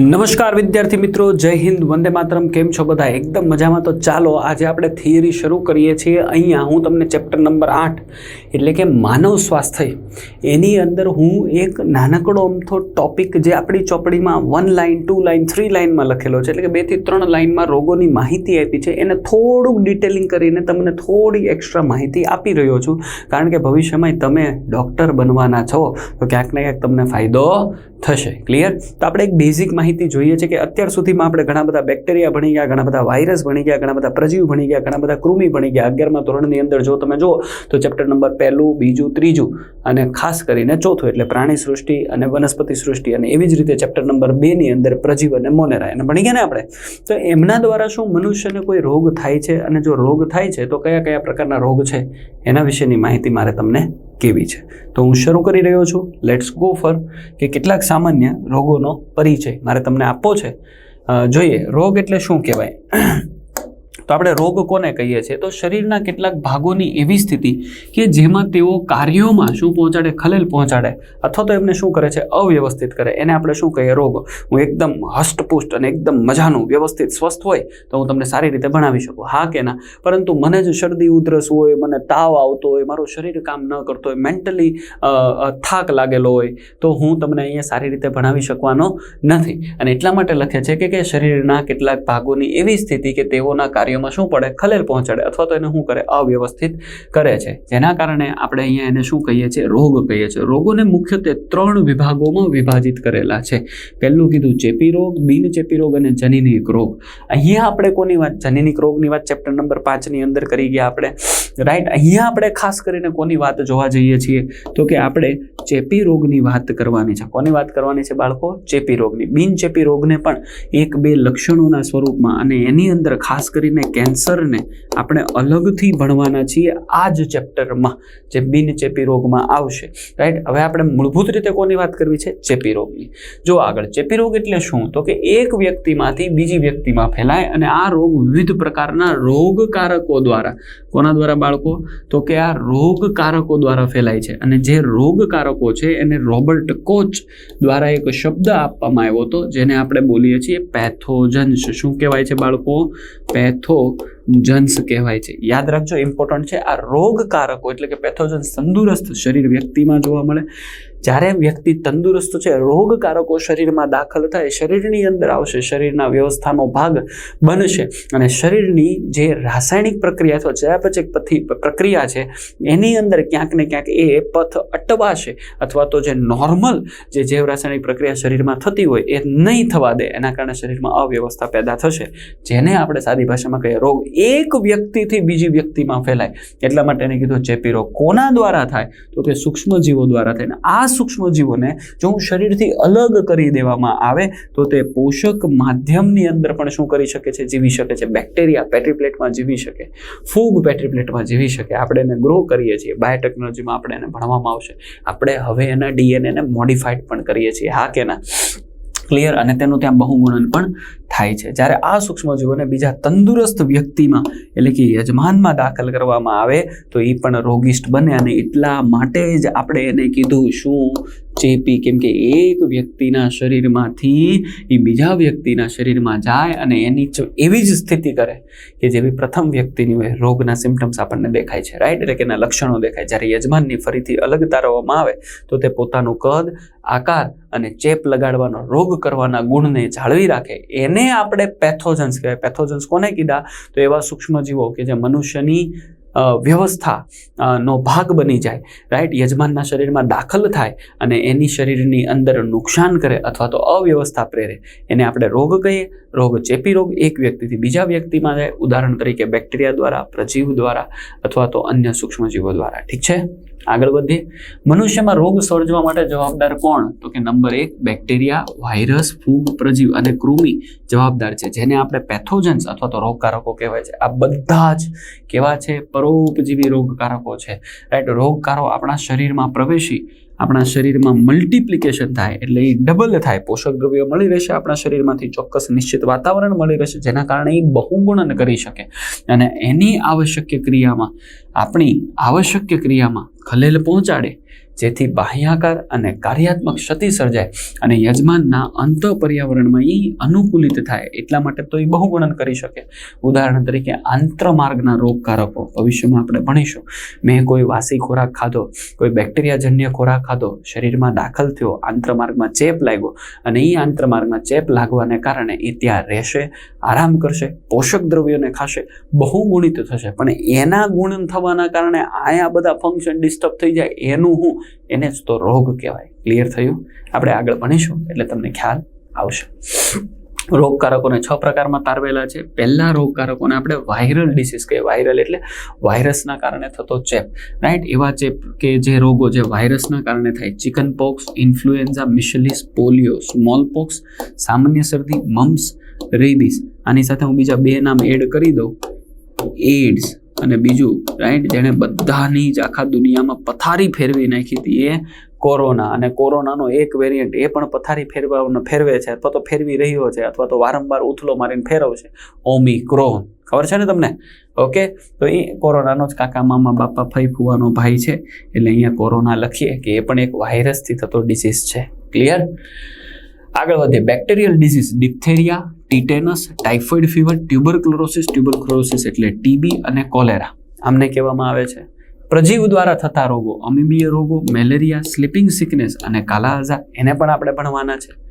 નમસ્કાર વિદ્યાર્થી મિત્રો, જય હિન્દ, વંદે માતરમ. કેમ છો બધા? એકદમ મજામાં. તો ચાલો, આજે આપણે થિયરી શરૂ કરીએ છીએ. અહીંયા હું તમને ચેપ્ટર નંબર આઠ, એટલે કે માનવ સ્વાસ્થ્ય, એની અંદર હું એક નાનકડો અમથો ટોપિક જે આપણી ચોપડીમાં one line two line three લાઇનમાં લખેલો છે, એટલે કે બેથી ત્રણ લાઇનમાં રોગોની માહિતી આપી છે. એને થોડુંક ડિટેલિંગ કરીને તમને થોડી એક્સ્ટ્રા માહિતી આપી રહ્યો છું. કારણ કે ભવિષ્યમાં તમે ડૉક્ટર બનવાના છો, તો ક્યાંક ને ક્યાંક તમને ફાયદો થશે. ક્લિયર તો આપણે એક બેઝિક માહિતી જોઈએ છે કે અત્યાર સુધીમાં આપણે ઘણા બધા બેક્ટેરિયા ભણી ગયા, ઘણા બધા વાયરસ ભણી ગયા, ઘણા બધા પ્રજીવ ભણી ગયા, ઘણા બધા કૃમિ ભણી ગયા. અગિયારમાં ધોરણની અંદર જો તમે જુઓ, તો ચેપ્ટર નંબર પહેલું, બીજું, ત્રીજું અને ખાસ કરીને ચોથું એટલે પ્રાણી સૃષ્ટિ અને વનસ્પતિ સૃષ્ટિ અને એવી જ રીતે ચેપ્ટર નંબર બેની અંદર પ્રજીવ અને મોનેરા એને ભણી ગયા ને આપણે? તો એમના દ્વારા શું મનુષ્યને કોઈ રોગ થાય છે? અને જો રોગ થાય છે, તો કયા કયા પ્રકારના રોગ છે? એના વિશેની માહિતી મારે તમને કેવી છે? તો હું શરૂ કરી રહ્યો છું. લેટ્સ ગો ફર કે કેટલાક સામાન્ય રોગોનો પરિચય મારે તમને આપવો છે. જોઈએ, રોગ એટલે શું કહેવાય? તો આપણે રોગ કોને કહીએ છીએ? તો શરીરના કેટલાક ભાગોની એવી સ્થિતિ કે જેમાં તેઓ કાર્યોમાં શું પહોંચાડે? ખલેલ પહોંચાડે. અથવા તો એમને શું કરે છે? અવ્યવસ્થિત કરે. એને આપણે શું કહીએ? રોગ. હું એકદમ હષ્ટપુષ્ટ અને એકદમ મજાનું વ્યવસ્થિત સ્વસ્થ હોય તો હું તમને સારી રીતે ભણાવી શકું. હા કે ના? પરંતુ મને જ શરદી ઉધરસ હોય, મને તાવ આવતો હોય, મારું શરીર કામ ન કરતો હોય મેન્ટલી થાક લાગેલો હોય, તો હું તમને અહીંયા સારી રીતે ભણાવી શકવાનો નથી. અને એટલા માટે લખે છે કે શરીરના કેટલાક ભાગોની એવી સ્થિતિ કે તેઓના કાર્યોમાં શું પડે? ખલેલ પહોંચાડે અથવા તો એને શું કરે? અવ્યવસ્થિત કરે છે. જેના કારણે આપણે અહીંયા એને શું કહીએ છીએ? રોગ કહીએ છીએ. રોગોને મુખ્યત્વે ત્રણ વિભાગોમાં વિભાજિત કરેલા છે. પહેલું કીધું ચેપી રોગ બિનચેપી રોગ અને જનીનિક રોગ. અહીંયા આપણે કોની વાત? જનીનિક રોગની વાત ચેપ્ટર નંબર પાંચની અંદર કરી ગયા આપણે. રાઈટ? અહીંયા આપણે ખાસ કરીને કોની વાત જોવા જઈએ છીએ? તો કે આપણે ચેપી રોગની વાત કરવાની છે. કોની વાત કરવાની છે બાળકો? ચેપી રોગની બિનચેપી રોગને પણ એક બે લક્ષણોના સ્વરૂપમાં અને એની અંદર ખાસ કરીને કેન્સરને આપણે અલગથી ભણવાના છીએ આ જ ચેપ્ટરમાં જે બિનચેપી રોગમાં આવશે. રાઈટ હવે આપણે મૂળભૂત રીતે કોની વાત કરવી છે? ચેપી રોગની. જો આગળ, ચેપી રોગ એટલે શું? તો કે એક વ્યક્તિમાંથી બીજી વ્યક્તિમાં ફેલાય અને આ રોગ વિવિધ પ્રકારના રોગકારકો દ્વારા, કોના દ્વારા બાળકો? તો કે આ રોગકારકો દ્વારા ફેલાય છે. અને જે રોગકારકો છે, એને રોબર્ટ કોચ દ્વારા એક શબ્દ આપવામાં આવ્યો હતો, જેને આપણે બોલીએ છીએ પેથોજન્સ. શું કહેવાય છે બાળકો? પેથોજન્સ કહેવાય છે. યાદ રાખજો ઇમ્પોર્ટન્ટ છે, આ રોગકારકો એટલે કે પેથોજન્સ તંદુરસ્ત શરીર વ્યક્તિમાં જોવા મળે. જ્યારે વ્યક્તિ તંદુરસ્ત છે, રોગકારકો શરીરમાં દાખલ થાય, શરીરની અંદર આવશે, શરીરના વ્યવસ્થાનો ભાગ બનશે. અને શરીરની જે રાસાયણિક પ્રક્રિયા અથવા ચયાપચય પ્રક્રિયા છે, એની અંદર ક્યાંક ને ક્યાંક એ પથ અટવાશે અથવા તો જે નોર્મલ જે જૈવ રાસાયણિક પ્રક્રિયા શરીરમાં થતી હોય એ નહીં થવા દે, એના કારણે શરીરમાં અવ્યવસ્થા પેદા થશે. જેને આપણે સાદી ભાષામાં કહીએ રોગ, એક વ્યક્તિથી બીજી વ્યક્તિમાં ફેલાય. એટલા માટે એને કીધું ચેપી રોગ કોના દ્વારા થાય? તો કે સૂક્ષ્મજીવો દ્વારા થાય. આ સૂક્ષ્મજીવોને જો હું શરીરથી અલગ કરી દેવામાં આવે, તો તે પોષક માધ્યમની અંદર પણ શું કરી શકે છે? જીવી શકે છે. બેક્ટેરિયા પેટ્રીપ્લેટમાં જીવી શકે. ફૂગ પેટ્રીપ્લેટમાં જીવી શકે. આપણે એને ગ્રો કરીએ છીએ. બાયોટેકનોલોજીમાં આપણે એને ભણવામાં આવશે. આપણે હવે એના ડીએનએને મોડિફાઈડ પણ કરીએ છીએ. હા કે ના? ક્લિયર અને તેનું ત્યાં બહુગુણન પણ થાય છે. જ્યારે આ સૂક્ષ્મજીવોને બીજા તંદુરસ્ત વ્યક્તિમાં એટલે કે યજમાનમાં દાખલ કરવામાં આવે, તો એ પણ રોગિષ્ટ બને અને એટલા માટે જ આપણે એને કીધું શું? ચેપી કેમ કે એક વ્યક્તિના શરીરમાંથી એ બીજા વ્યક્તિના શરીરમાં જાય અને એની એવી જ સ્થિતિ કરે કે જેવી પ્રથમ વ્યક્તિની હોય, રોગના સિમ્ટમ્સ આપણને દેખાય છે રાઈટ એટલે કે એના લક્ષણો દેખાય. જ્યારે યજમાનની ફરીથી અલગ તારવવામાં આવે, તો તે પોતાનું કદ આકાર અને ચેપ લગાડવાનો રોગ કરવાના ગુણને જાળવી રાખે. એને આપણે પેથોજન્સ કહેવાય. પેથોજન્સ કોને કીધા? તો એવા સૂક્ષ્મજીવો કે જે મનુષ્યની વ્યવસ્થા નો ભાગ બની જાય રાઈટ યજમાનના શરીરમાં દાખલ થાય અને એની શરીરની અંદર નુકસાન કરે અથવા તો અવ્યવસ્થા પ્રેરે. એને આપણે રોગ કહીએ. રોગ ચેપી રોગ એક વ્યક્તિથી બીજા વ્યક્તિમાં જાય. ઉદાહરણ તરીકે બેક્ટેરિયા દ્વારા, પ્રજીવ દ્વારા અથવા તો અન્ય સૂક્ષ્મજીવો દ્વારા. ઠીક છે? આગળ વધીએ. મનુષ્યમાં રોગ સર્જવા માટે જવાબદાર કોણ? તો કે નંબર એક, બેક્ટેરિયા, વાયરસ, ફૂગ, પ્રજીવ અને કૃમિ જવાબદાર છે. જેને આપણે પેથોજન્સ અથવા તો રોગકારકો કહેવાય છે. આ બધા જ કેવા છે? પરોપજીવી રોગકારકો છે. રાઈટ રોગકારો આપણા શરીરમાં પ્રવેશી આપણા શરીરમાં મલ્ટિપ્લિકેશન થાય એટલે એ ડબલ થાય. પોષક દ્રવ્યો મળી રહેશે આપણા શરીરમાંથી, ચોક્કસ નિશ્ચિત વાતાવરણ મળી રહેશે, જેના કારણે એ બહુગુણન કરી શકે. અને એની આવશ્યક ક્રિયામાં આપણી આવશ્યક ક્રિયામાં ખલેલ પહોંચાડે જેથી બાહ્યાકાર અને કાર્યાત્મક ક્ષતિ સર્જાય અને યજમાનના અંત પર્યાવરણમાં એ અનુકૂલિત થાય એટલા માટે તો એ બહુગુણન કરી શકે. ઉદાહરણ તરીકે આંતરમાર્ગના રોગકારકો ભવિષ્યમાં આપણે ભણીશું. મેં કોઈ વાસી ખોરાક ખાધો, કોઈ બેક્ટેરિયાજન્ય ખોરાક ખાધો, શરીરમાં દાખલ થયો, આંતરમાર્ગમાં ચેપ લાગ્યો અને એ આંતરમાર્ગમાં ચેપ લાગવાને કારણે એ ત્યાં રહેશે, આરામ કરશે, પોષક દ્રવ્યોને ખાશે, બહુગુણિત થશે. પણ એના ગુણન થવાના કારણે આયા બધા ફંક્શન ડિસ્ટર્બ થઈ જાય. એનું હું એને જ તો રોગ કહેવાય. ક્લિયર થયું? આપણે આગળ ભણીશું, એટલે તમને ખ્યાલ આવશે. રોગકારકોને છ પ્રકારમાં તારવેલા છે. પહેલા રોગકારકોને આપણે વાયરલ ડિસીઝ કહીએ. વાયરલ એટલે વાયરસના કારણે થતો ચેપ. રાઈટ એવા ચેપ કે જે રોગો જે વાયરસના કારણે થાય. Chickenpox influenza measles polio smallpox સામાન્ય શરદી મમ્સ રેબીસ આની સાથે હું બીજા બે નામ એડ કરી દઉં. એડ્સ અને બીજું રાઈટ જેણે બધાની જ આખા દુનિયામાં પથારી ફેરવી નાખી હતી એ કોરોના. અને કોરોનાનો એક વેરિયન્ટ એ પણ પથારી ફેરવા, ફેરવે છે અથવા તો ફેરવી રહ્યો છે અથવા તો વારંવાર ઉથલો મારીને ફેરવશે. ઓમિક્રોન. ખબર છે ને તમને? ઓકે તો એ કોરોનાનો જ કાકા મામા બાપા ફઈ ફુવાનો ભાઈ છે. એટલે અહીંયા કોરોના લખીએ કે એ પણ એક વાયરસથી થતો ડિસીઝ છે. ક્લિયર આગળ વધીએ. Bacterial disease diphtheria tetanus typhoid fever, tuberculosis tuberculosis એટલે ટીબી અને કોલેરા. આમને કહેવામાં આવે છે. પ્રજીવ દ્વારા થતા રોગો, અમીબીય રોગો, મેલેરિયા, સ્લીપિંગ સિકનેસ અને કાલા આઝાર એને પણ આપણે ભણવાના છે.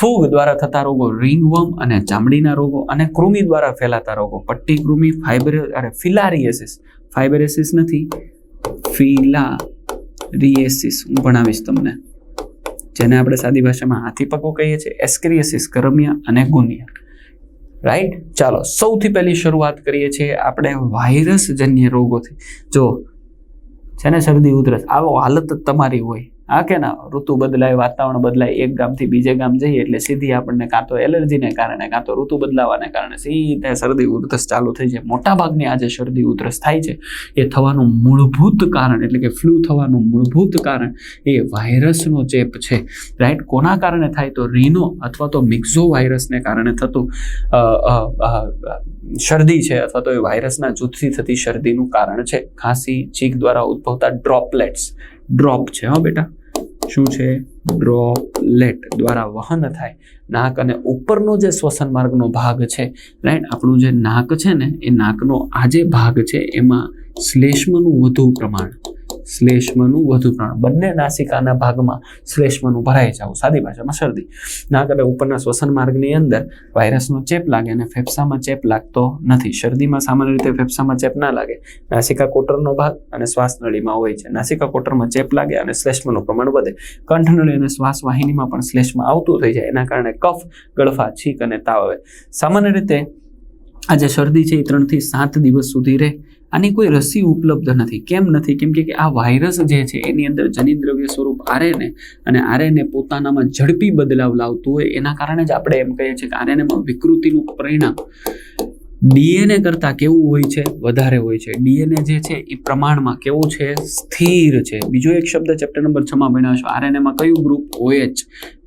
ફૂગ દ્વારા થતા રોગો, રિંગવર્મ અને ચામડીના રોગો અને કૃમિ દ્વારા ફેલાતા રોગો, પટ્ટી કૃમિ, ફાઇબર, અરે, ફિલારિએસિસ. ફાઇબરેસિસ નથી, ફિલારિએસિસ. હું ભણાવીશ તમને. જેને આપણે સાદી ભાષામાં હાથી પગો કહીએ છીએ, એસ્ક્રિયસિસ, કરમિયા અને ગુનિયા. રાઈટ ચાલો, સૌથી પહેલી શરૂઆત કરીએ છીએ આપણે વાયરસજન્ય રોગોથી. જો છે ને શરદી, ઉધરસ, આવો હાલત તમારી હોય હા કે ના ઋતુ બદલાય, વાતાવરણ બદલાય, એક ગામથી બીજે ગામ જઈએ એટલે સીધી આપણને કાં તો એલર્જીને કારણે, કાં તો ઋતુ બદલાવાને કારણે સીધા શરદી ઉધરસ ચાલુ થઈ જાય. મોટાભાગની આજે શરદી ઉધરસ થાય છે. એ થવાનું મૂળભૂત કારણ, એટલે કે ફ્લૂ થવાનું મૂળભૂત કારણ એ વાયરસનો ચેપ છે. રાઈટ કોના કારણે થાય તો રીનો અથવા તો મિક્ઝો વાયરસને કારણે થતું શરદી છે અથવા તો એ વાયરસના જૂથથી થતી શરદીનું કારણ છે. ખાંસી ચીક દ્વારા ઉદ્ભવતા ડ્રોપલેટ્સ ડ્રોપ છે, હો બેટા. શું છે? ડ્રોપલેટ દ્વારા વહન થાય. નાક અને ઉપરનો જે શ્વસન માર્ગનો ભાગ છે રાઈટ આપણું જે નાક છે ને, એ નાકનો આ જે ભાગ છે, એમાં શ્લેષ્મનું વધુ પ્રમાણ. શ્લેષ્મનું વધુ પ્રમાણ બંને નાસિકાના ભાગમાં શ્લેષ્મનું ભરાઈ જવું સાદી ભાષામાં શરદી. ના અને ઉપરના શ્વસન માર્ગની અંદર વાયરસનો ચેપ લાગે અને ફેફસામાં ચેપ લાગતો નથી. શરદીમાં સામાન્ય રીતે ફેફસામાં ચેપ ના લાગે. નાસિકા કોટરનો ભાગ અને શ્વાસ નળીમાં હોય છે. નાસિકા કોટરમાં ચેપ લાગે અને શ્લેષ્મનું પ્રમાણ વધે. કંઠનળી અને શ્વાસ વાહિનીમાં પણ શ્લેષ્મ આવતું થઈ જાય. એના કારણે કફ, ગળફા, છીક અને તાવ આવે. સામાન્ય રીતે આ જે શરદી છે એ ત્રણથી સાત દિવસ સુધી રહે. આની કોઈ રસી ઉપલબ્ધ નથી. કેમ નથી? કેમ કે આ વાયરસ જે છે, એની અંદર જનિદ્રવ્ય સ્વરૂપ આરએનએ અને આરએનએ પોતાનામાં ઝડપી બદલાવ લાવતું હોય, એના કારણે જ આપણે એમ કહીએ છીએ કે આરએનએમાં વિકૃતિનું પરિણામ ડીએનએ કરતાં કેવું હોય છે? વધારે હોય છે. ડીએનએ જે છે, એ પ્રમાણમાં કેવું છે? સ્થિર છે. બીજો એક શબ્દ ચેપ્ટર નંબર છમાં ભણ્યો છો. આરએનએમાં કયું ગ્રુપ ઓએચ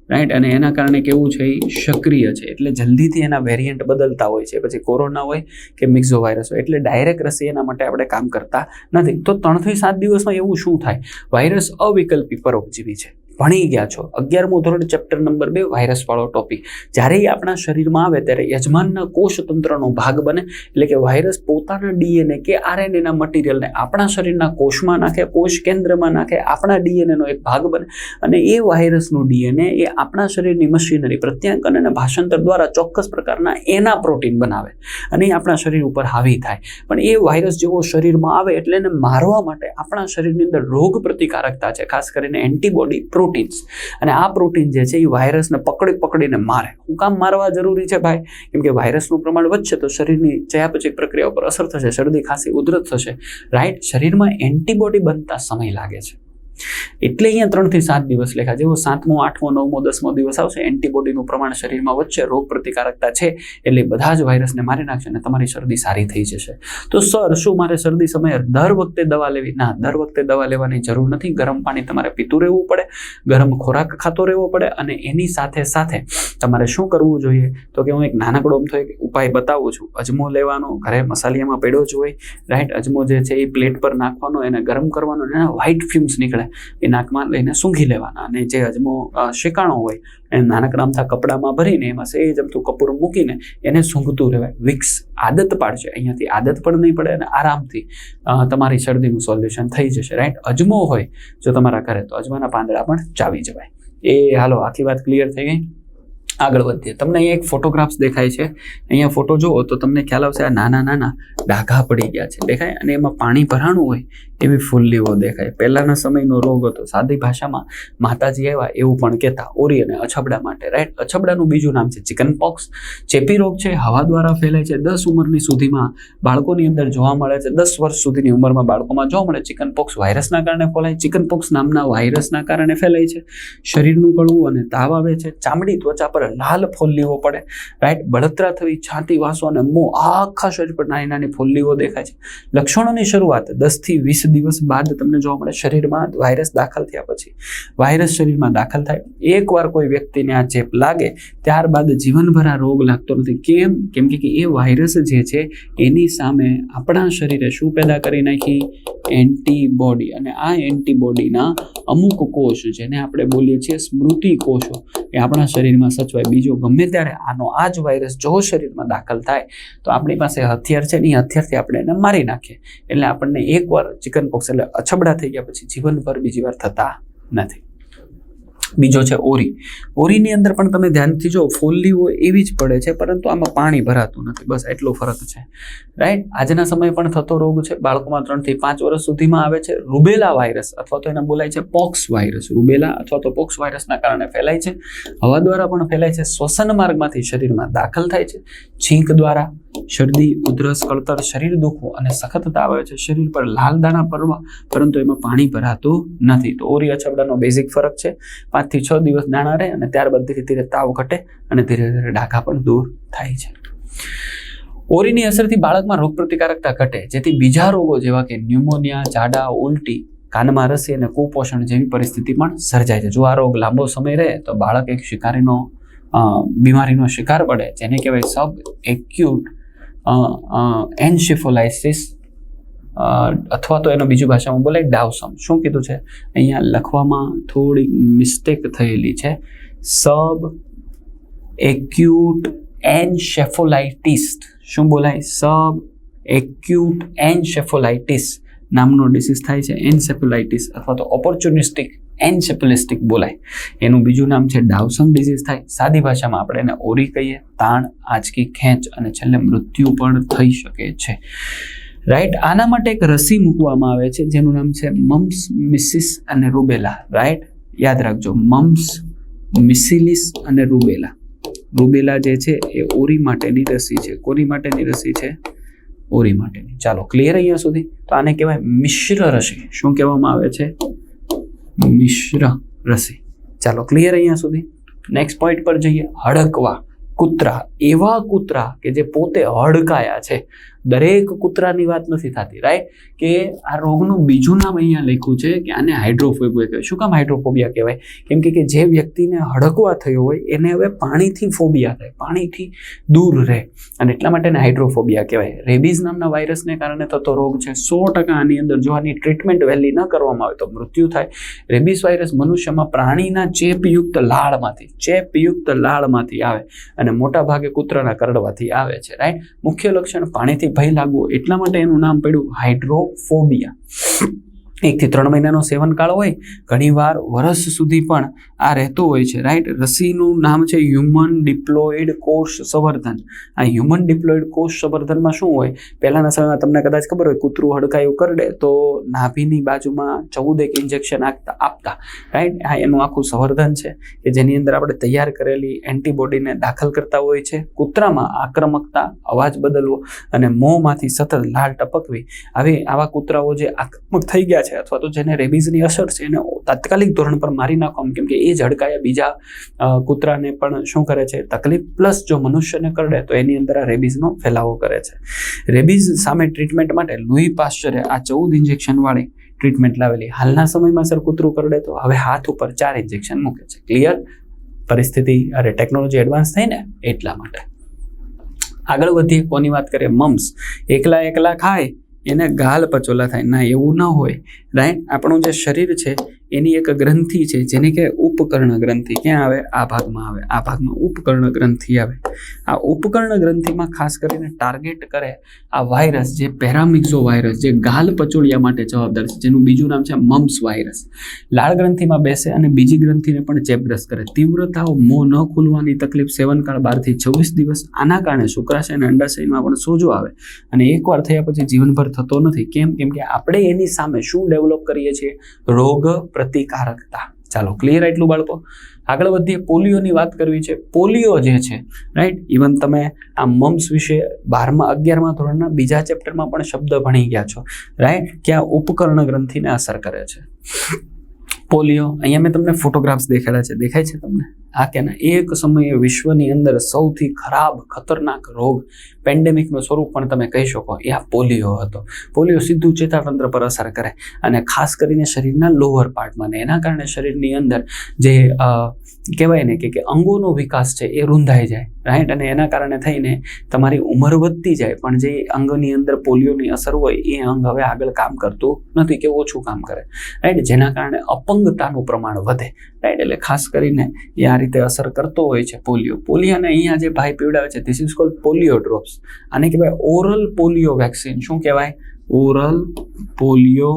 રાઈટ અને એના કારણે કેવું છે, એ સક્રિય છે. એટલે જલ્દીથી એના વેરિયન્ટ બદલતા હોય છે. પછી કોરોના હોય કે મિક્ઝો વાયરસ હોય, એટલે ડાયરેક્ટ રસી એના માટે આપણે કામ કરતા નથી. તો ત્રણથી સાત દિવસમાં એવું શું થાય? વાયરસ અવિકલ્પી પરોપજીવી છે. ભણી ગયા છો. અગિયારમું ધોરણ ચેપ્ટર નંબર બે વાયરસવાળો ટોપિક જ્યારે એ આપણા શરીરમાં આવે ત્યારે યજમાનના કોષ તંત્રનો ભાગ બને. એટલે કે વાયરસ પોતાના ડીએનએ કે આરએનએના મટીરિયલને આપણા શરીરના કોષમાં નાખે, કોષ કેન્દ્રમાં નાખે, આપણા ડીએનએનો એક ભાગ બને. અને એ વાયરસનું ડીએનએ એ આપણા શરીરની મશીનરી પ્રત્યાંકન અને ભાષાંતર દ્વારા ચોક્કસ પ્રકારના એના પ્રોટીન બનાવે. અને એ આપણા શરીર ઉપર હાવી થાય. પણ એ વાયરસ જેવો શરીરમાં આવે એટલે એને મારવા માટે આપણા શરીરની અંદર રોગ પ્રતિકારકતા છે. ખાસ કરીને એન્ટીબોડી પ્રોટીન્સ અને આ પ્રોટીન જે છે, એ વાયરસને પકડી પકડીને મારે. હું કામ મારવા જરૂરી છે ભાઈ? કેમ કે વાયરસનું પ્રમાણ વધશે તો શરીરની ચયાપચય પ્રક્રિયા ઉપર અસર થશે, શરદી ખાંસી, ઉધરસ થશે. રાઈટ શરીરમાં એન્ટીબોડી બનતા સમય લાગે છે. એટલે અહીંયા ત્રણથી સાત દિવસ લેખા. જેવો સાતમો, આઠમો, નવમો, દસમો દિવસ આવશે, એન્ટીબોડીનું પ્રમાણ શરીરમાં વચ્ચે રોગ પ્રતિકારકતા છે, એટલે બધા જ વાયરસને મારી નાખશે અને તમારી શરદી સારી થઈ જશે. તો સર, શું મારે શરદી સમયે દર વખતે દવા લેવી? ના, દર વખતે દવા લેવાની જરૂર નથી. ગરમ પાણી તમારે પીતું રહેવું પડે, ગરમ ખોરાક ખાતો રહેવો પડે અને એની સાથે સાથે તમારે શું કરવું જોઈએ? તો કે હું એક નાનકડો અમથો એક ઉપાય બતાવું છું. અજમો લેવાનો, ઘરે મસાલિયામાં પડ્યો જ હોય રાઈટ અજમો જે છે એ પ્લેટ પર નાખવાનો, એને ગરમ કરવાનો અને એના વ્હાઇટ ફ્યુમ્સ નીકળે. એ નાકમાં લઈને સૂંઘી લેવાના. અને જે અજમો શેકાણો હોય એને નાનકડા અમથા કપડામાં ભરીને એમાં સહેજ અમથું કપૂર મૂકીને એને સૂંઘતું રહેવાય. વિક્સ આદત પાડશે. અહીંયાથી આદત પણ નહીં પડે અને આરામથી તમારી શરદીનું સોલ્યુશન થઈ જશે. રાઈટ અજમો હોય, જો તમારા ઘરે તો અજમાના પાંદડા પણ ચાવી જવાય. એ, હાલો, આખી વાત ક્લિયર થઈ ગઈ? આગળ વધીએ. તમને અહીંયા એક ફોટોગ્રાફ્સ દેખાય છે. અહીંયા ફોટો જુઓ તો તમને ખ્યાલ આવશે આ નાના નાના ડાઘા પડી ગયા છે. દેખાય? અને એમાં પાણી ભરાણું હોય એવી ફૂલ્લીઓ દેખાય. પહેલાંના સમયનો રોગ હતો. સાદી ભાષામાં માતાજી આવ્યા એવું પણ કહેતા. ઓરી અને અછબડા માટે રાઈટ અછબડાનું બીજું નામ છે ચિકન પોક્સ. ચેપી રોગ છે, હવા દ્વારા ફેલાય છે. દસ ઉંમરની સુધીમાં બાળકોની અંદર જોવા મળે છે. દસ વર્ષ સુધીની ઉંમરમાં બાળકોમાં જોવા મળે ચિકન પોક્સ વાયરસના કારણે ફેલાય. ચિકન પોક્સ નામના વાયરસના કારણે ફેલાય છે. શરીરનું ગળવું અને તાવ આવે છે. ચામડી ત્વચા પર લાલ ફોલ્લીઓ પડે રાઈટ બળતરા થવી, છાતી વાસો અને મોં આખા શરીર પર નાની નાની ફોલ્લીઓ દેખાય છે. લક્ષણોની શરૂઆત દસથી વીસ દિવસ બાદ તમને જોવા મળે શરીરમાં વાયરસ દાખલ થયા પછી. વાયરસ શરીરમાં દાખલ થાય. એકવાર કોઈ વ્યક્તિને આ ચેપ લાગે, ત્યારબાદ જીવનભર આ રોગ લાગતો નથી. કેમ? કેમ કે એ વાયરસ જે છે, એની સામે આપણા શરીરે શું પેદા કરી નાખી? એન્ટીબોડી અને આ એન્ટીબોડીના અમુક કોષ, જેને આપણે બોલીએ છીએ સ્મૃતિ કોષો એ આપણા શરીરમાં સચવાય. બીજો, ગમે ત્યારે આનો આ જ વાયરસ જો શરીરમાં દાખલ થાય, તો આપણી પાસે હથિયાર છે ને એ હથિયારથી આપણે એને મારી નાખીએ. એટલે આપણને એકવાર ચિકન પોક્સ એટલે અછબડા થઈ ગયા પછી જીવનભર બીજી વાર થતા નથી. બીજો છે ઓરી. ઓરીની અંદર પણ તમે ધ્યાનથી જો હોય એવી જ પડે છે, પરંતુ આમાં પાણી ભરાતું નથી. બસ એટલો ફરક છે. રાઈટ આજના સમયે પણ થતો રોગ છે. બાળકોમાં ત્રણથી પાંચ વર્ષ સુધીમાં આવે છે. રૂબેલા વાયરસ અથવા તો એને બોલાય છે પોક્સ વાયરસ રૂબેલા અથવા તો પોક્સ વાયરસના કારણે ફેલાય છે. હવા દ્વારા પણ ફેલાય છે. શ્વસન માર્ગમાંથી શરીરમાં દાખલ થાય છે. છીંક દ્વારા શરદી, ઉધરસ, કળતર, શરીર દુખવું અને સખત તાવ આવે છે, શરીર પર લાલ દાણા પડવા, પરંતુ એમાં પાણી ભરાતું નથી. તો ઓરી અછબડાનો બેઝિક ફરક છે. પાંચથી છ દિવસ દાણા રહે અને ત્યારબાદ ધીરે ધીરે તાવ ઘટે અને ધીરે ધીરે ડાઘા પણ દૂર થાય છે. ઓરીની અસરથી બાળકમાં રોગપ્રતિકારકતા ઘટે, જેથી બીજા રોગો જેવા કે ન્યુમોનિયા, જાડા, ઉલટી, કાનમાં રસી અને કુપોષણ જેવી પરિસ્થિતિ પણ સર્જાય છે. જો આ રોગ લાંબો સમય રહે, તો બાળક એક શિકારીનો બીમારીનો શિકાર પડે, જેને કહેવાય સબ એક્યુટ એન્શિફોલાઇસિસ અથવા તો એનો બીજું ભાષામાં બોલાય ડાવસમ શું કીધું છે? અહીંયા લખવામાં થોડીક મિસ્ટેક થયેલી છે. સબ એક્યુટ એન્શેફોલાઇટિસ શું બોલાય? સબ એક્યુટ એન્શેફોલાઇટિસ નામનો ડિસીઝ થાય છે. એન્સેફોલાઇટિસ અથવા તો ઓપોર્ચ્યુનિસ્ટિક એન્સેફોલિસ્ટિક બોલાય. એનું બીજું નામ છે ડાઉસંગ ડિઝીઝ થાય. સાદી ભાષામાં આપણે એને ઓરી કહીએ. તાણ, આંચકી, ખેંચ અને છેલ્લે મૃત્યુ પણ થઈ શકે છે. રાઈટ? આના માટે એક રસી મૂકવામાં આવે છે જેનું નામ છે મમ્સ મિસિસ અને રૂબેલા. રાઈટ? યાદ રાખજો. મમ્સ મિસિલિસ અને રૂબેલા. રૂબેલા જે છે એ ઓરી માટેની રસી છે. કોની માટેની રસી છે? ઓરી માટેની. ચાલો, ક્લિયર અહીંયા સુધી? તો આને કહેવાય મિશ્ર રસી. શું કહેવામાં આવે છે? મિશ્ર રસી. ચાલો ક્લિયર અહીંયા સુધી. નેક્સ્ટ પોઈન્ટ પર જઈએ. હડકવા કૂતરા. એવા કૂતરા કે જે પોતે હડકાયા છે. દરેક કૂતરાની વાત નથી થતી રાઈટ કે આ રોગનું બીજું નામ અહીંયા લખ્યું છે કે આને હાઇડ્રોફોબિયા કહેવાય. શું કામ હાઇડ્રોફોબિયા કહેવાય? કેમ કે જે વ્યક્તિને હડકવા થયો હોય, એને હવે પાણીથી ફોબિયા થાય, પાણીથી દૂર રહે. અને એટલા માટે હાઇડ્રોફોબિયા કહેવાય. રેબીઝ નામના વાયરસને કારણે થતો રોગ છે. સો ટકા આની અંદર જો આની ટ્રીટમેન્ટ વહેલી ન કરવામાં આવે તો મૃત્યુ થાય. રેબીઝ વાયરસ મનુષ્યમાં પ્રાણીના ચેપયુક્ત લાળમાંથી ચેપયુક્ત લાળમાંથી આવે અને મોટા ભાગે કૂતરાના કરડવાથી આવે છે રાઈટ મુખ્ય લક્ષણ પાણીથી ભય લાગવો એટલા માટે એનું નામ પડ્યું હાઇડ્રોફોબિયા. એકથી ત્રણ મહિનાનો સેવનકાળ હોય, ઘણીવાર વર્ષ સુધી પણ આ રહેતું હોય છે. રાઈટ રસીનું નામ છે હ્યુમન ડિપ્લોઇડ કોષ સંવર્ધન આ હ્યુમન ડિપ્લોઇડ કોષ સંવર્ધનમાં શું હોય? પહેલાંના સમયમાં તમને કદાચ ખબર હોય, કૂતરું હડકાયું કરડે તો નાભીની બાજુમાં ચૌદ એક ઇન્જેક્શન આપતા આપતા. રાઈટ આ એનું આખું સંવર્ધન છે કે જેની અંદર આપણે તૈયાર કરેલી એન્ટીબોડીને દાખલ કરતા હોય છે. કૂતરામાં આક્રમકતા, અવાજ બદલવો અને મોંમાંથી સતત લાળ ટપકવી. આવી આવા કૂતરાઓ જે આક્રમક થઈ ગયા છે અથવા તો જેને રેબીઝની અસર છે એને તાત્કાલિક ધોરણ પર મારી નાખવામાં કેમ કે એ ઝડકાયા બીજા કૂતરાને પણ શું કરે છે? તકલીફ પ્લસ જો મનુષ્યને કરડે તો એની અંદર આ રેબીઝનો ફેલાવો કરે છે. રેબીઝ સામે ટ્રીટમેન્ટ માટે લુઈ પાસ્ચરે આ ચૌદ ઇન્જેક્શનવાળી ટ્રીટમેન્ટ લાવેલી. હાલના સમયમાં સર કૂતરું કરડે તો હવે હાથ ઉપર ચાર ઇન્જેક્શન મૂકે છે. ક્લિયર? પરિસ્થિતિ, અરે, ટેકનોલોજી એડવાન્સ થઈ ને એટલા માટે. આગળ વધીએ, કોની વાત કરીએ? મમ્સ. એકલા એકલા ખાય એને ગાલ પચોલા થાય. ના એવું ન હોય. રાઈટ આપણું જે શરીર છે, એની એક ગ્રંથિ છે, જેને કે ઉપકર્ણ ગ્રંથિ. ક્યાં આવે? આ ભાગમાં આવે. આ ભાગમાં ઉપકર્ણ ગ્રંથિ આવે. આ ઉપકર્ણ ગ્રંથિમાં ખાસ કરીને ટાર્ગેટ કરે આ વાયરસ જે પેરામિક્ઝો વાયરસ જે ગાલ પચોળિયા માટે જવાબદાર છે, જેનું બીજું નામ છે મમ્સ વાયરસ લાળ ગ્રંથિમાં બેસે અને બીજી ગ્રંથિને પણ ચેપગ્રસ્ત કરે. તીવ્રતાઓ મોં ન ખુલવાની તકલીફ સેવનકાળ બારથી છવ્વીસ દિવસ. આના કારણે શુક્રાશય અને અંડાશયમાં પણ સોજો આવે. અને એકવાર થયા પછી જીવનભર થતો નથી. કેમ? કેમ કે આપણે એની સામે શું ડેવલપ કરીએ છીએ. રોગ પ્રતિકારકતા. ચાલો ક્લિયર એટલું બાળકો? આગળ વધીએ, પોલિયોની વાત કરવી છે. પોલિયો જે છે રાઈટ ઇવન તમે આ મમ્સ વિશે બારમા, અગિયારમા ધોરણના બીજા ચેપ્ટરમાં પણ શબ્દ ભણી ગયા છો રાઈટ કે આ ઉપકરણ ગ્રંથિને અસર કરે છે? પોલિયો. અહીંયા મેં તમને ફોટોગ્રાફ્સ દેખાડ્યા છે. દેખાય છે તમને? આ કે ના એક સમયે વિશ્વની અંદર સૌથી ખરાબ, ખતરનાક રોગ પેન્ડેમિકનું સ્વરૂપ પણ તમે કહી શકો. એ આ પોલિયો હતો. પોલિયો સીધું ચેતાતંત્ર પર અસર કરે અને ખાસ કરીને શરીરના લોઅર પાર્ટમાં ને એના કારણે શરીરની અંદર જે કહેવાય ને કે અંગોનો વિકાસ છે એ રૂંધાઈ જાય રાઈટ અને એના કારણે થઈને તમારી ઉંમર વધતી જાય. પણ જે અંગની અંદર પોલિયોની અસર હોય એ અંગ હવે આગળ કામ કરતું નથી કે ઓછું કામ કરે રાઈટ જેના કારણે અપંગતાનું પ્રમાણ વધે રાઈટ એટલે ખાસ કરીને એ આ રીતે અસર કરતો હોય છે પોલિયો. પોલિયોને અહીંયા જે ભાઈ પીવડાવે છે this is called polio drops આને કહેવાય ઓરલ પોલિયો વેક્સિન શું કહેવાય? ઓરલ પોલિયો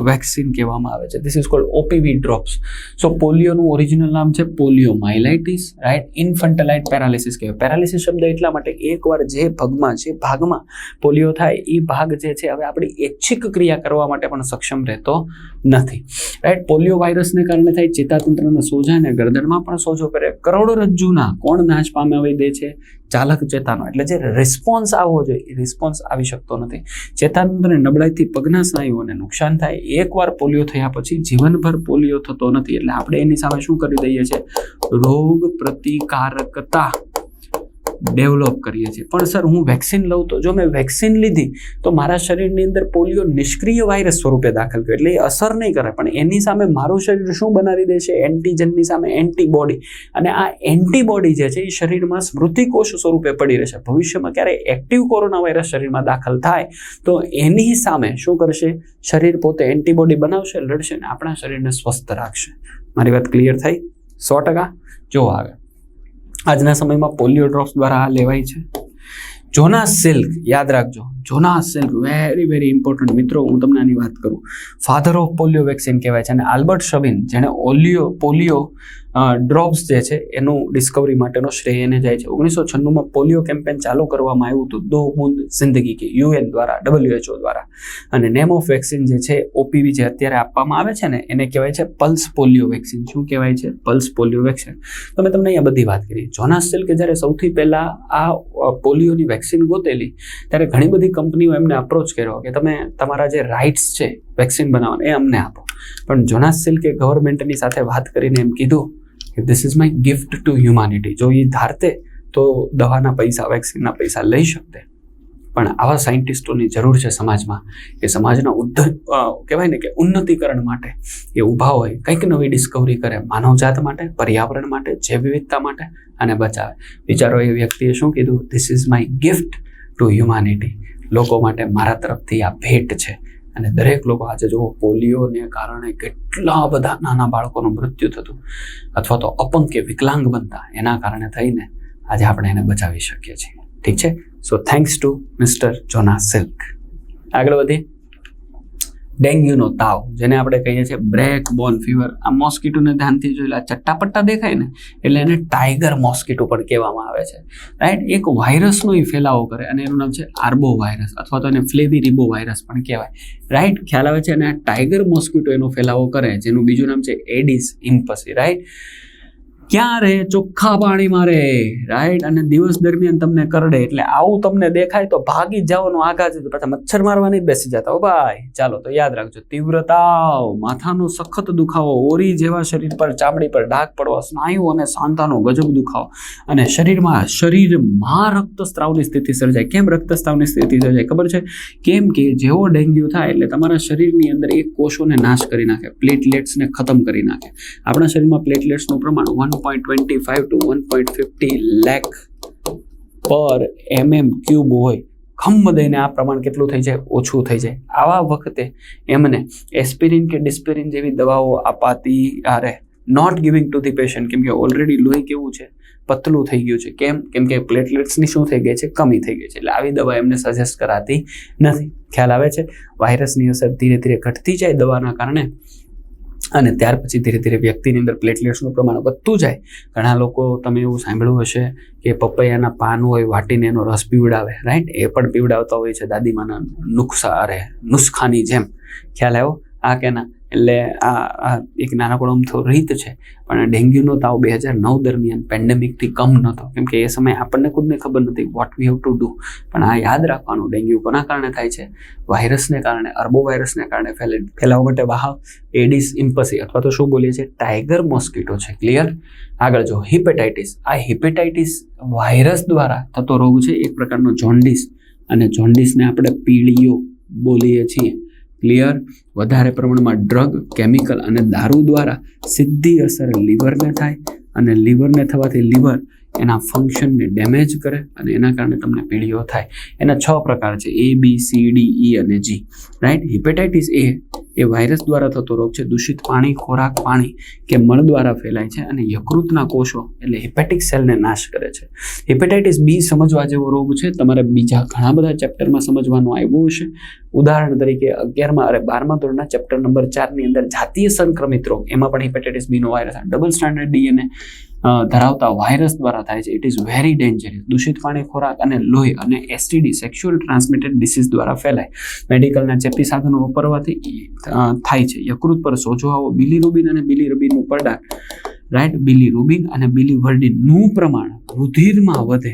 વેક્સિન કહેવામાં આવે છે. This is called OPV drops so પોલિયોનું original નામ છે પોલિયો માઇલાઇટિસ રાઇટ ઇન્ફન્ટલાઇટ પેરાલિસિસ કહેવાય. પેરાલિસિસ શબ્દ એટલા માટે એકવાર જે ભાગમાં જે ભાગમાં પોલિયો થાય એ ભાગ જે છે, હવે આપણી ઐચ્છિક ક્રિયા કરવા માટે પણ સક્ષમ રહેતો નથી. રાઈટ પોલિયો વાયરસને કારણે થાય, ચેતાતંત્રના સોજા અને ગરદનમાં પણ સોજો કરે. કરોડરજ્જુના કોણ નાશ પામે દે છે? ચાલક ચેતાનો. એટલે જે રિસ્પોન્સ આવવો જોઈએ, એ રિસ્પોન્સ આવી શકતો નથી. ચેતાતંત્રને નબળાઈથી પગના સ્નાયુઓને નુકસાન થાય. એકવાર પોલિયો થયા પછી જીવનભર પોલિયો થતો નથી. એટલે આપણે એની સામે શું કરી દઈએ છીએ? રોગ પ્રતિકારકતા ડેવલપ કરીએ છીએ. પણ સર, હું વેક્સિન લઉં તો જો મેં વેક્સિન લીધી, તો મારા શરીરની અંદર પોલિયો નિષ્ક્રિય વાયરસ સ્વરૂપે દાખલ કર્યો એટલે એ અસર નહીં કરે, પણ એની સામે મારું શરીર શું બનાવી દેશે એન્ટીજનની સામે એન્ટીબોડી. અને આ એન્ટીબોડી જે છે, એ શરીરમાં સ્મૃતિકોષ સ્વરૂપે પડી રહેશે. ભવિષ્યમાં ક્યારે એક્ટિવ કોરોના વાયરસ શરીરમાં દાખલ થાય, તો એની સામે શું કરશે? શરીર પોતે એન્ટીબોડી બનાવશે, લડશે અને આપણા શરીરને સ્વસ્થ રાખશે. મારી વાત ક્લિયર થઈ? સો ટકા? જો આગળ આજના સમયમાં પોલિયો ડ્રોપ્સ દ્વારા આ લેવાય છે. જોના સિલ્ક યાદ રાખજો. Jonas Salk very very important મિત્રો, હું તમને આની વાત કરું. ફાધર ઓફ પોલિયો વેક્સિન કહેવાય છે અને આલ્બર્ટ શબિન જેણે ઓલિયો, પોલિયો ડ્રોપ્સ જે છે, એનું ડિસ્કવરી માટેનો શ્રેય એને જાય છે. ઓગણીસો છન્નુંમાં પોલિયો કેમ્પેન ચાલુ કરવામાં આવ્યું હતું. દો બુંદ જિંદગી કે યુએન દ્વારા ડબલ્યુએચઓ દ્વારા. અને નેમ ઓફ વેક્સિન જે છે ઓપીવી જે અત્યારે આપવામાં આવે છે ને, એને કહેવાય છે પલ્સ પોલિયો વેક્સિન શું કહેવાય છે? પલ્સ પોલિયો વેક્સિન તો મેં તમને અહીંયા બધી વાત કરી. જોનાસ સિલ્કે જ્યારે સૌથી પહેલાં આ પોલિયોની વેક્સિન ગોતેલી, ત્યારે ઘણી બધી કંપનીઓ એમને અપ્રોચ કર્યો કે તમે તમારા જે રાઇટ્સ છે વેક્સિન બનાવવાના, એ અમને આપો. પણ જોનાસ સિલ્કે ગવર્મેન્ટની સાથે વાત કરીને એમ કીધું કે this is my gift to humanity જો એ ધારતે, તો દવાના પૈસા વેક્સિનના પૈસા લઈ શકતે. પણ આવા સાયન્ટિસ્ટોની જરૂર છે સમાજમાં કે સમાજના ઉદ્ધ કહેવાય ને કે ઉન્નતિકરણ માટે એ ઊભા હોય, કંઈક નવી ડિસ્કવરી કરે માનવજાત માટે, પર્યાવરણ માટે, જૈવ વિવિધતા માટે અને બચાવે. વિચારો એ વ્યક્તિએ શું કીધું? This is my gift to humanity લોકો માટે મારા તરફથી આ ભેટ છે. અને દરેક લોકો આજે જુઓ, પોલિયોને કારણે કેટલા બધા નાના બાળકોનું મૃત્યુ થતું અથવા તો અપંગ કે વિકલાંગ બનતા એના કારણે થઈને આજે આપણે એને બચાવી શકીએ છીએ. ઠીક છે? So thanks to mister Jonas Salk આગળ વધીએ. ડેન્ગ્યુનો તાવ, જેને આપણે કહીએ છીએ બ્રેક બોન ફીવર. આ મોસ્કીટોને ધ્યાનથી જોઈ લે ચટ્ટાપટ્ટા દેખાય ને, એટલે એને ટાઈગર મોસ્કીટો પણ કહેવામાં આવે છે. રાઈટ? એક વાયરસનો એ ફેલાવો કરે, અને એનું નામ છે આર્બો વાયરસ અથવા તો એને ફ્લેવી રિબો વાયરસ પણ કહેવાય. રાઈટ? ખ્યાલ આવે છે અને આ ટાઈગર મોસ્કીટો એનો ફેલાવો કરે, જેનું બીજું નામ છે એડિસ ઇમ્પસી, રાઈટ? ક્યાં રહે ચોખ્ખા પાણીમાં રહે રાઈટ અને દિવસ દરમિયાન તમને કરડે. એટલે આવું તમને દેખાય તો ભાગી જવાનો આઘાત પાછા મચ્છર મારવાની જ બેસી જતા હો ભાઈ. ચાલો તો યાદ રાખજો. તીવ્ર તાવ માથાનો સખત દુખાવો, ઓરી જેવા શરીર પર, ચામડી પર ડાઘ પડવા, સ્નાયુ અને સાંધાનો ગજબ દુખાવો. અને શરીરમાં શરીરમાં રક્તસ્ત્રાવની સ્થિતિ સર્જાય. કેમ રક્તસ્ત્રાવની સ્થિતિ સર્જાય ખબર છે? કેમ કે જેવો ડેન્ગ્યુ થાય એટલે તમારા શરીરની અંદર એક કોષોને નાશ કરી નાખે. પ્લેટલેટ્સને ખતમ કરી નાખે. આપણા શરીરમાં પ્લેટલેટ્સનું પ્રમાણ one point twenty five to one point fifty lakh પર એમએમ ક્યુબ હોય. ખમ દઈને આ પ્રમાણ કેટલું થઈ જાય? ઓછું થઈ જાય. આવા વખતે એમને એસ્પિરિન કે ડિસ્પિરિન જેવી દવાઓ અપાતી are not giving to the patient કેમ કે ઓલરેડી લોહી કેવું છે? પતલું થઈ ગયું છે. કેમ? કેમ કે પ્લેટલેટ્સની શું થઈ ગઈ છે? કમી થઈ ગઈ છે. એટલે આવી દવા એમને સજેસ્ટ કરાતી નથી. ખ્યાલ આવે છે? વાયરસની અસર ધીરે ધીરે ઘટતી જાય દવાના કારણે. અને ત્યાર પછી ધીરે ધીરે વ્યક્તિની અંદર પ્લેટલેટ્સનું પ્રમાણ વધતું જાય. ઘણા લોકો, તમે એવું સાંભળ્યું હશે કે પપૈયાના પાન હોય, વાટીને એનો રસ પીવડાવે રાઈટ એ પણ પીવડાવતા હોય છે, દાદીમાના નુકસા, અરે, નુસ્ખાની જેમ. ખ્યાલ આવ્યો? આ કે ના એટલે આ એક નાનકડો અમથો રીત છે. પણ ડેન્ગ્યુનો તાવ બે હજાર નવ દરમિયાન પેન્ડેમિકથી કમ નહોતો. કેમ કે એ સમયે આપણને ખુદને ખબર નથી what we have to do પણ આ યાદ રાખવાનું, ડેન્ગ્યુ કોના કારણે થાય છે? વાયરસને કારણે અર્બો વાયરસને કારણે ફેલે, ફેલાવા માટે વાહક, એડિસ, ઇમ્પસી અથવા તો શું બોલીએ છીએ? ટાઈગર મોસ્કીટો છે. ક્લિયર આગળ જો હિપેટાઇટિસ આ હિપેટાઇટિસ વાયરસ દ્વારા થતો રોગ છે. એક પ્રકારનો જોન્ડિસ અને જોન્ડિસને આપણે પીળીઓ બોલીએ છીએ. ક્લિયર વધારે પ્રમાણમાં ડ્રગ કેમિકલ અને દારૂ દ્વારા સીધી અસર લીવરને થાય અને લીવરને થવાથી લીવર એના ફંક્શનને ડેમેજ કરે અને એના કારણે તમને પીળીઓ થાય. એના છ પ્રકાર છે એ બી સી ડી ઈ અને G right hepatitis A A virus દ્વારા થતો રોગ છે, દૂષિત પાણી, ખોરાક પાણી કે મળ દ્વારા ફેલાય છે અને યકૃતના કોષો એટલે હિપેટિક સેલને નાશ કરે છે. હિપેટાઇટિસ બી સમજવા જેવો રોગ છે, તમારે બીજા ઘણા બધા ચેપ્ટરમાં સમજવાનું આવ્યું હશે. ઉદાહરણ તરીકે અગિયારમાં અરે બારમા ધોરણના ચેપ્ટર નંબર ચારની અંદર જાતીય સંક્રમિત રોગ, એમાં પણ હિપેટાઇટિસ બીનો વાયરસ ડબલ સ્ટાન્ડર્ડ ડીએનએ ધરાવતા વાયરસ દ્વારા થાય છે. ઇટ ઇઝ વેરી ડેન્જરસ દૂષિત પાણી ખોરાક અને લોહી અને એસટીડી સેક્સ્યુઅલ ટ્રાન્સમિટેડ ડિસીઝ દ્વારા ફેલાય. મેડિકલના ચેપી સાધનો વાપરવાથી થાય છે. યકૃત પર સોજો આવો. બિલીરુબિન અને બિલીરુબિનનું પડદાર રાઈટ બિલીરુબિન અને બિલી વર્ડિનનું પ્રમાણ રુધિરમાં વધે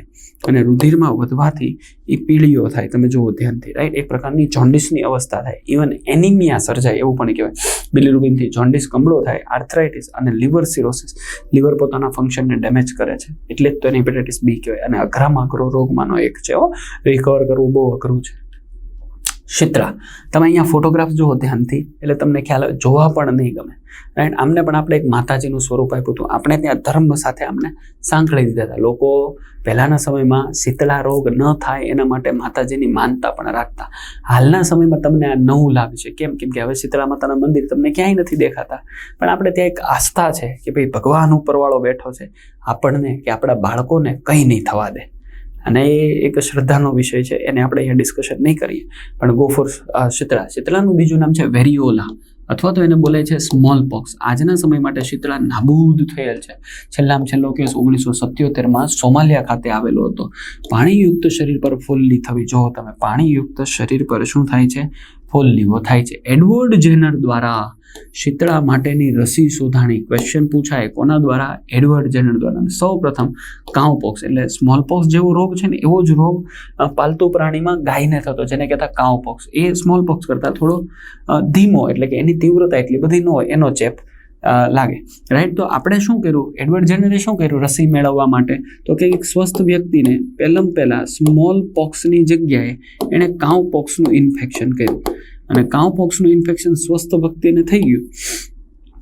અને રુધિરમાં વધવાથી એ પીળીઓ થાય. તમે જુઓ ધ્યાનથી રાઈટ એક પ્રકારની જોન્ડિસની અવસ્થા થાય. ઇવન એનિમિયા સર્જાય એવું પણ કહેવાય. બિલીરુબિનથી જોન્ડિસ કમળો થાય આર્થરાઇટિસ અને લિવર સિરોસિસ લિવર પોતાના ફંક્શનને ડેમેજ કરે છે. એટલે જ તો એને હેપેટાઇટિસ બી કહેવાય. અને અઘરામાં અઘરો રોગમાંનો એક છે રિકવર કરવું બહુ અઘરું છે. શિત્રા. તમે અહીંયા ફોટોગ્રાફ જુઓ ધ્યાનથી, એટલે તમને ખ્યાલ આવે, જોવા પણ નહીં ગમે. રાઈટ આમને પણ આપણે એક માતાજીનું સ્વરૂપ આપ્યું હતું. આપણે ત્યાં ધર્મ સાથે આમને સાંકળી દીધા હતા. લોકો પહેલાંના સમયમાં શીતળા રોગ ન થાય એના માટે માતાજીની માનતા પણ રાખતા. હાલના સમયમાં તમને આ નવું લાગશે કેમ? કેમ કે હવે શીતળા માતાના મંદિર તમને ક્યાંય નથી દેખાતા. પણ આપણે ત્યાં એક આસ્થા છે કે ભાઈ ભગવાન ઉપરવાળો બેઠો છે. આપણને કે આપણા બાળકોને કંઈ નહીં થવા દે. અને એ એક શ્રદ્ધાનો વિષય છે, એને આપણે અહીંયા ડિસ્કશન નહીં કરીએ. પણ ગો ફોર શીતળા. શીતળાનું બીજું નામ છે વેરિયોલા અથવા તો એને બોલે છે સ્મોલ પોક્સ આજના સમય માટે શીતળા નાબૂદ થયેલ છે. છેલ્લામાં છેલ્લો કેસ ઓગણીસો સત્યોતેરમાં સોમાલિયા ખાતે આવેલો હતો. પાણીયુક્ત શરીર પર ફૂલ્લી થવી. જો તમે પાણીયુક્ત શરીર પર શું થાય છે? ફૂલ્લીઓ થાય છે. એડવર્ડ જેનર દ્વારા શીતળા માટેની રસી શોધાણી ક્વેશ્ચન પૂછાય કોના દ્વારા? એડવર્ડ જેનર દ્વારા. સૌ પ્રથમ કાઉપોક્સ એટલે સ્મોલપોક્સ જેવો રોગ છે ને, એવો જ રોગ પાલતુ પ્રાણીમાં ગાયને થતો, જેને કહેતા કાઉપોક્સ એ સ્મોલ પોક્સ કરતાં થોડો ધીમો એટલે કે એની તીવ્રતા એટલી બધી ન હોય, એનો ચેપ લાગે. રાઈટ તો આપણે શું કર્યું? એડવર્ડ જેનરે શું કર્યું રસી મેળવવા માટે? તો કે એક સ્વસ્થ વ્યક્તિને પહેલમ પહેલાં સ્મોલ પોક્સની જગ્યાએ એણે કાઉ પોક્સનું ઇન્ફેક્શન કર્યું. અને કાઉ પોક્સનું ઇન્ફેક્શન સ્વસ્થ વ્યક્તિને થઈ ગયું.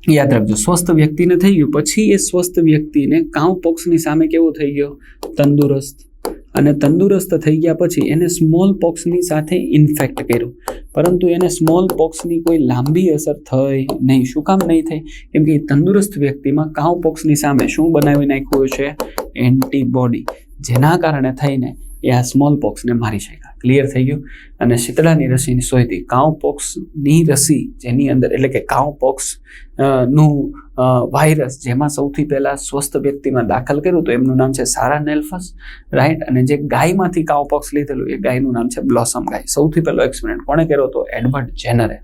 યાદ રાખજો, સ્વસ્થ વ્યક્તિને થઈ ગયું. પછી એ સ્વસ્થ વ્યક્તિને કાઉ પોક્સની સામે કેવો થઈ ગયો? તંદુરસ્ત અને તંદુરસ્ત થઈ ગયા પછી એને સ્મોલ પોક્સની સાથે ઇન્ફેક્ટ કર્યું. પરંતુ એને સ્મોલ પોક્સની કોઈ લાંબી અસર થઈ નહીં. શું કામ નહીં થઈ? કેમ કે તંદુરસ્ત વ્યક્તિમાં કાઉ પોક્સની સામે શું બનાવી નાખ્યું છે? એન્ટીબોડી. જેના કારણે થઈને એ આ સ્મોલ પોક્સને મારી શક્યા. ક્લિયર થઈ ગયું. અને શીતળાની રસીની શોધી કાઉપોક્સની રસી જેની અંદર એટલે કે કાઉપોક્સનું વાયરસ જેમાં સૌથી પહેલાં સ્વસ્થ વ્યક્તિમાં દાખલ કર્યું તો એમનું નામ છે સારા નેલ્ફસ રાઈટ અને જે ગાયમાંથી કાઉ પોક્સ લીધેલું, એ ગાયનું નામ છે બ્લોસમ ગાય. સૌથી પહેલો એક્સપેરિમેન્ટ કોણે કર્યો હતો એડવર્ડ જેનરે.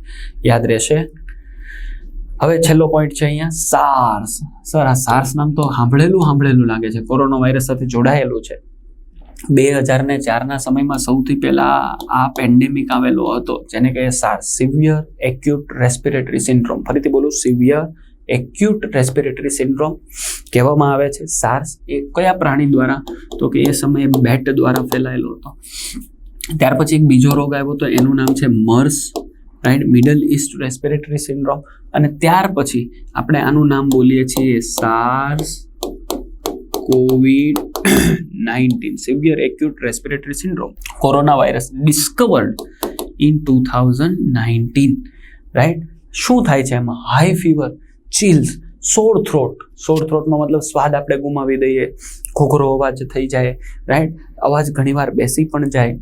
યાદ રહેશે? હવે છેલ્લો પોઈન્ટ છે અહીંયા સાર્સ સર, આ સાર્સ નામ તો સાંભળેલું સાંભળેલું લાગે છે. કોરોના વાયરસ સાથે જોડાયેલું છે. બે હજાર ને ચારના સમયમાં સૌથી પહેલા આ પેન્ડેમિક આવેલો હતો, જેને કહે સિવિયર એક્યુટ રેસ્પિરેટરી સિન્ડ્રોમ ફરીથી બોલું સિવિયર એક્યુટ રેસ્પિરેટરી સિન્ડ્રોમ કહેવામાં આવે છે. સાર્સ એ કયા પ્રાણી દ્વારા? તો કે એ સમયે બેટ દ્વારા ફેલાયેલો હતો. ત્યાર પછી એક બીજો રોગ આવ્યો હતો એનું નામ છે MERS right Middle East respiratory syndrome અને ત્યાર પછી આપણે આનું નામ બોલીએ છીએ SARS COVID nineteen severe acute respiratory syndrome coronavirus discovered in two thousand nineteen right શું થાય છે એમાં? હાઈ ફીવર ચિલ્સ સોર થ્રોટ સોર થ્રોટનો મતલબ સ્વાદ આપણે ગુમાવી દઈએ. ઘોઘરો અવાજ થઈ જાય રાઈટ અવાજ ઘણીવાર બેસી પણ જાય.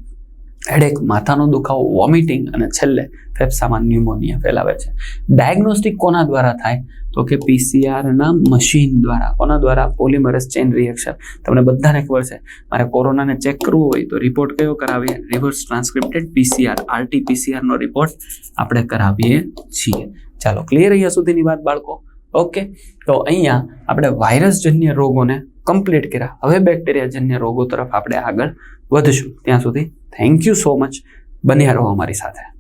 હેડેક માથાનો દુખાવો વોમિટિંગ અને છેલ્લે ફેફસામાં ન્યુમોનિયા ફેલાવે છે. ડાયગ્નોસ્ટિક કોના દ્વારા થાય? તો કે પીસીઆરના મશીન દ્વારા. કોના દ્વારા? પોલિમરસ ચેન રિએક્શન તમને બધાને ખબર છે. મારે કોરોનાને ચેક કરવું હોય તો રિપોર્ટ કયો કરાવીએ? રિવર્સ ટ્રાન્સક્રિપ્ટેડ પીસીઆર આરટી પીસીઆરનો રિપોર્ટ આપણે કરાવીએ છીએ. ચાલો ક્લિયર અહીંયા સુધીની વાત બાળકો? ઓકે તો અહીંયા આપણે વાયરસજન્ય રોગોને કમ્પ્લીટ કર્યા. હવે બેક્ટેરિયાજન્ય રોગો તરફ આપણે આગળ વધશું. ત્યાં સુધી થેન્ક યુ સો મચ બન્યા રહો અમારી સાથે.